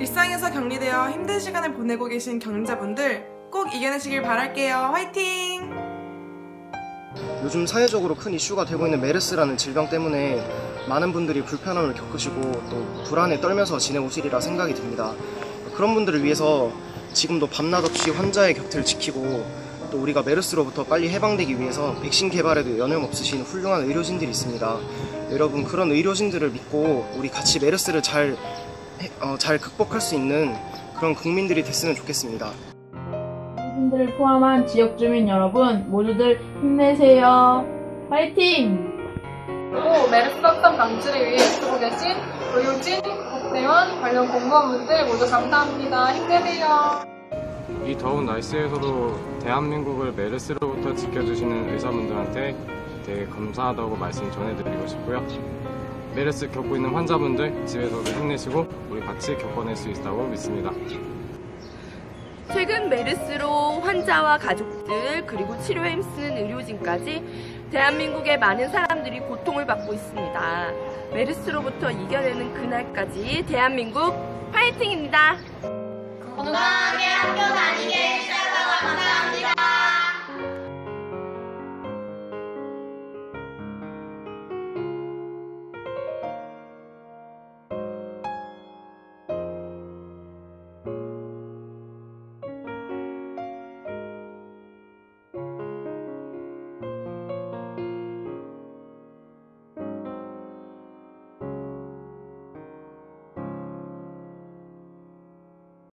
일상에서 격리되어 힘든 시간을 보내고 계신 경험자분들 꼭 이겨내시길 바랄게요. 화이팅! 요즘 사회적으로 큰 이슈가 되고 있는 메르스라는 질병 때문에 많은 분들이 불편함을 겪으시고 또 불안에 떨면서 지내오시리라 생각이 듭니다. 그런 분들을 위해서 지금도 밤낮 없이 환자의 곁을 지키고 또 우리가 메르스로부터 빨리 해방되기 위해서 백신 개발에도 여념없으신 훌륭한 의료진들이 있습니다. 여러분 그런 의료진들을 믿고 우리 같이 메르스를 잘, 해- 어, 잘 극복할 수 있는 그런 국민들이 됐으면 좋겠습니다. 분들을 포함한 지역 주민 여러분 모두들 힘내세요. 파이팅! 그리고 메르스 확산 방지를 위해 애쓰고 계신 의료진, 국대원, 관련 공무원분들 모두 감사합니다. 힘내세요. 이 더운 날씨에서도 대한민국을 메르스로부터 지켜주시는 의사분들한테 되게 감사하다고 말씀 전해드리고 싶고요. 메르스 겪고 있는 환자분들 집에서도 힘내시고 우리 같이 겪어낼 수 있다고 믿습니다. 최근 메르스로 환자와 가족들 그리고 치료에 힘쓰는 의료진까지 대한민국의 많은 사람들이 고통을 받고 있습니다. 메르스로부터 이겨내는 그날까지 대한민국 파이팅입니다. 건강하게 학교 다니게